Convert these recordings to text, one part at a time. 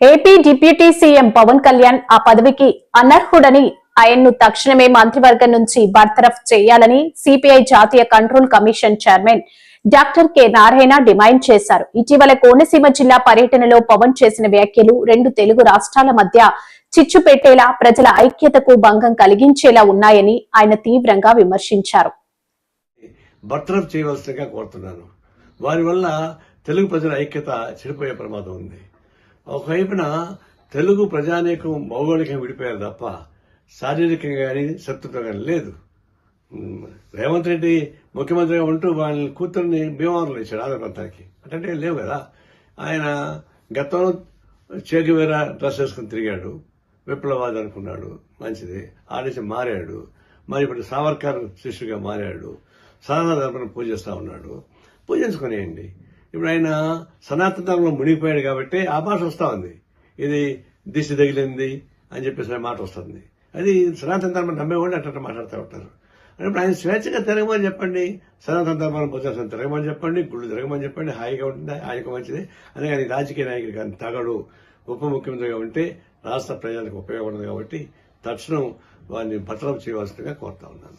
AP deputy CM Pawan Kalyan ఆ పదవికి అనర్హుడని ఆయన్ను తక్షణమే మంత్రివర్గం నుంచి బర్తరఫ్ చేయాలని సిపిఐ జాతీయ control commission chairman doctor K Narayana demand చేశారు. ఇటీవల కోనసీమ జిల్లా పర్యటనలో పవన్ చేసిన వ్యాఖ్యలు రెండు తెలుగు రాష్ట్రాల మధ్య చిచ్చు పెట్టేలా ప్రజల ఐక్యతకు భంగం కలిగించేలా ఉన్నాయని ఆయన తీవ్రంగా విమర్శించారు. బర్తరఫ్ చేయవలసిందిగా కోరుతున్నాను. వారి వల్ల తెలుగు ప్రజల ఐక్యత చెడిపోయే ప్రమాదం ఉంది. ఒకవైపున తెలుగు ప్రజానీకం భౌగోళికంగా విడిపోయారు తప్ప శారీరకంగా కానీ శత్రుత్వం కానీ లేదు. రేవంత్ రెడ్డి ముఖ్యమంత్రిగా ఉంటూ వాళ్ళ కూతుర్ని భీమవరంలో ఇచ్చాడు ఆంధ్ర ప్రాంతానికి. అంటే లేవు కదా. ఆయన గతంలో చేగివేరా డ్రెస్ వేసుకుని తిరిగాడు. విప్లవాది అనుకున్నాడు. మంచిది. ఆడేసి మారాడు. మరి ఇప్పుడు సావర్కర్ శిష్యుగా మారాడు. సాధారణ ధర్మను పూజిస్తా ఉన్నాడు. పూజించుకునేయండి. ఇప్పుడు ఆయన సనాతన ధర్మంలో మునిగిపోయాడు కాబట్టి ఆ భాష వస్తూ ఉంది. ఇది దిశ తగిలింది అని చెప్పేసి ఆ మాట వస్తుంది. అది సనాతన ధర్మం నమ్మేవాళ్ళు అట్లా మాట్లాడుతూ ఉంటారు. ఇప్పుడు ఆయన స్వేచ్ఛగా తిరగమని చెప్పండి సనాతన ధర్మాన్ని పూజిస్తాను తిరగమని చెప్పండి గుళ్ళు తిరగమని చెప్పండి హాయిగా ఉంటుంది? ఆయనకు మంచిది. అనే కానీ రాజకీయ నాయకుడు కానీ తగడు ఉప ముఖ్యమంత్రిగా ఉంటే రాష్ట్ర ప్రజలకు ఉపయోగపడదు కాబట్టి తక్షణం వారిని బర్తరఫ్ చేయవలసిందిగా కోరుతా ఉన్నాను.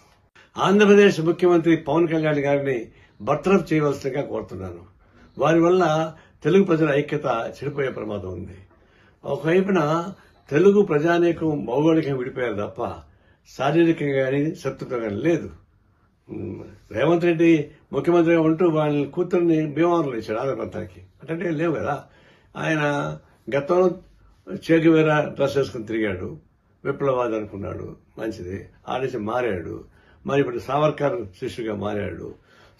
ఆంధ్రప్రదేశ్ ముఖ్యమంత్రి పవన్ కళ్యాణ్ గారిని బర్తరఫ్ చేయవలసిందిగా కోరుతున్నాను. వారి వల్ల తెలుగు ప్రజల ఐక్యత చెడిపోయే ప్రమాదం ఉంది. ఒకవైపున తెలుగు ప్రజానేకం భౌగోళికంగా విడిపోయారు తప్ప శారీరకంగా కానీ శత్రుత్వం కానీ లేదు. రేవంత్ రెడ్డి ముఖ్యమంత్రిగా ఉంటూ వాళ్ళ కూతుర్ని భీమవరంలో ఇచ్చాడు ఆంధ్ర ప్రాంతానికి. అంటే లేవు కదా. ఆయన గతంలో చేగివేరా డ్రెస్ వేసుకుని తిరిగాడు. విప్లవాది అనుకున్నాడు. మంచిది. ఆ నుంచి మారాడు. మరి ఇప్పుడు సావర్కర్ శిష్యుగా మారాడు.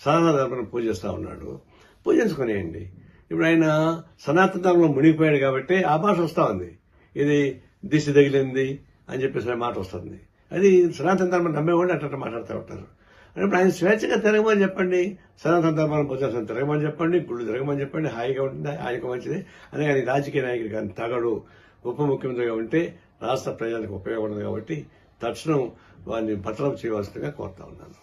సనాతన ధర్మను పూజిస్తూ ఉన్నాడు. పూజించుకునేయండి ఇప్పుడు ఆయన సనాతన ధర్మంలో మునిగిపోయాడు కాబట్టి ఆ భాష వస్తూ ఉంది. ఇది దిశ తగిలింది అని చెప్పేసి ఆ మాట వస్తుంది. అది సనాతన ధర్మం నమ్మేవాళ్ళు అట్లా మాట్లాడుతూ ఉంటారు. ఇప్పుడు ఆయన స్వేచ్ఛగా తిరగమని చెప్పండి సనాతన ధర్మాన్ని పూజిస్తాను తిరగమని చెప్పండి గుళ్ళు తిరగమని చెప్పండి హాయిగా ఉంటుంది? ఆయనకు మంచిది. అనే కానీ రాజకీయ నాయకుడు కానీ తగడు ఉప ముఖ్యమంత్రిగా ఉంటే రాష్ట్ర ప్రజలకు ఉపయోగపడదు కాబట్టి తక్షణం వారిని పట్టణం చేయవలసిందిగా కోరుతా ఉన్నాను.